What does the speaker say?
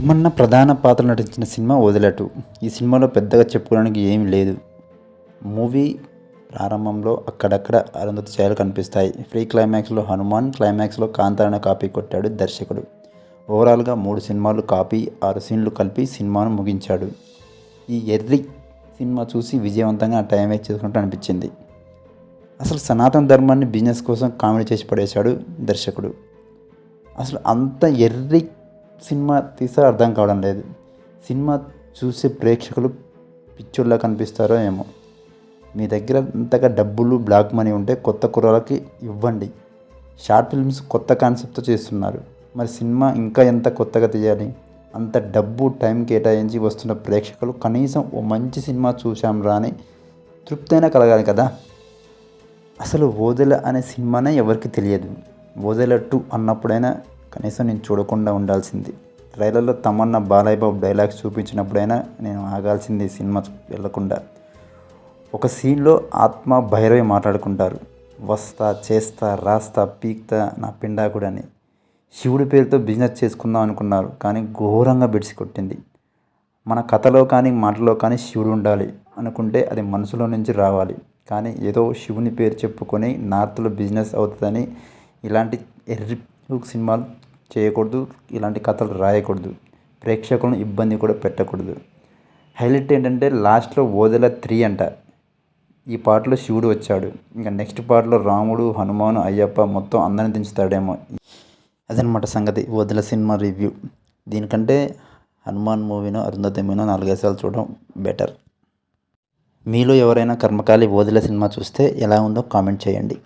తిమ్మన్న ప్రధాన పాత్ర నటించిన సినిమా వదిలటు ఈ సినిమాలో పెద్దగా చెప్పుకోవడానికి ఏమీ లేదు. మూవీ ప్రారంభంలో అక్కడక్కడ అరుంధతి ఛాయలు కనిపిస్తాయి. ఫ్రీ క్లైమాక్స్లో హనుమాన్ క్లైమాక్స్లో కాంతారణ కాపీ కొట్టాడు దర్శకుడు. ఓవరాల్గా మూడు సినిమాలు కాపీ ఆరు సీన్లు కలిపి సినిమాను ముగించాడు. ఈ ఎర్రి సినిమా చూసి విజయవంతంగా టైం వేస్ట్ చేసుకుంటూ అనిపించింది. అసలు సనాతన ధర్మాన్ని బిజినెస్ కోసం కామెడీ చేసి పడేశాడు దర్శకుడు. అసలు అంత ఎర్రి సినిమా తీసా అర్థం కావడం లేదు. సినిమా చూసే ప్రేక్షకులు పిచ్చోళ్ళ కనిపిస్తారో ఏమో. మీ దగ్గర అంతగా డబ్బులు బ్లాక్ మనీ ఉంటే కొత్త కుర్రాలకి ఇవ్వండి. షార్ట్ ఫిల్మ్స్ కొత్త కాన్సెప్ట్తో చేస్తున్నారు. మరి సినిమా ఇంకా ఎంత కొత్తగా తీయాలి? అంత డబ్బు టైం కేటాయించి వస్తున్న ప్రేక్షకులు కనీసం ఓ మంచి సినిమా చూసాం రా అని తృప్తైనా కలగాలి కదా? అసలు ఓదెల అనే సినిమానే ఎవరికి తెలియదు. ఓదెల టూ అన్నప్పుడైనా కనీసం నేను చూడకుండా ఉండాల్సింది. ట్రైలర్లో తమన్నా బాలయ్య బాబు డైలాగ్స్ చూపించినప్పుడైనా నేను ఆగాల్సింది సినిమా వెళ్ళకుండా ఒక సీన్లో ఆత్మ భైరవి మాట్లాడుకుంటారు. వస్తా చేస్తా రాస్తా పీక్తా నా పిండాకుడని. శివుడి పేరుతో బిజినెస్ చేసుకుందాం అనుకున్నారు కానీ ఘోరంగా బెడిసి కొట్టింది. మన కథలో కానీ మాటలో కానీ శివుడు ఉండాలి అనుకుంటే అది మనసులో నుంచి రావాలి. కానీ ఏదో శివుని పేరు చెప్పుకొని నార్త్లో బిజినెస్ అవుతుందని ఇలాంటి ఎర్రి సినిమాలు చేయకూడదు ఇలాంటి కథలు రాయకూడదు ప్రేక్షకులను ఇబ్బంది కూడా పెట్టకూడదు. హైలైట్ ఏంటంటే లాస్ట్లో ఓదెల త్రీ అంట. ఈ పాటలో శివుడు వచ్చాడు. ఇంకా నెక్స్ట్ పాటలో రాముడు హనుమాను అయ్యప్ప మొత్తం అందరిని దించుతాడేమో. అదనమాట సంగతి వదిల సినిమా రివ్యూ. దీనికంటే హనుమాన్ మూవీనో అరుంధతి మూవీనో నాలుగైదు చూడడం బెటర్. మీలో ఎవరైనా కర్మకాలి వదిల సినిమా చూస్తే ఎలా ఉందో కామెంట్ చేయండి.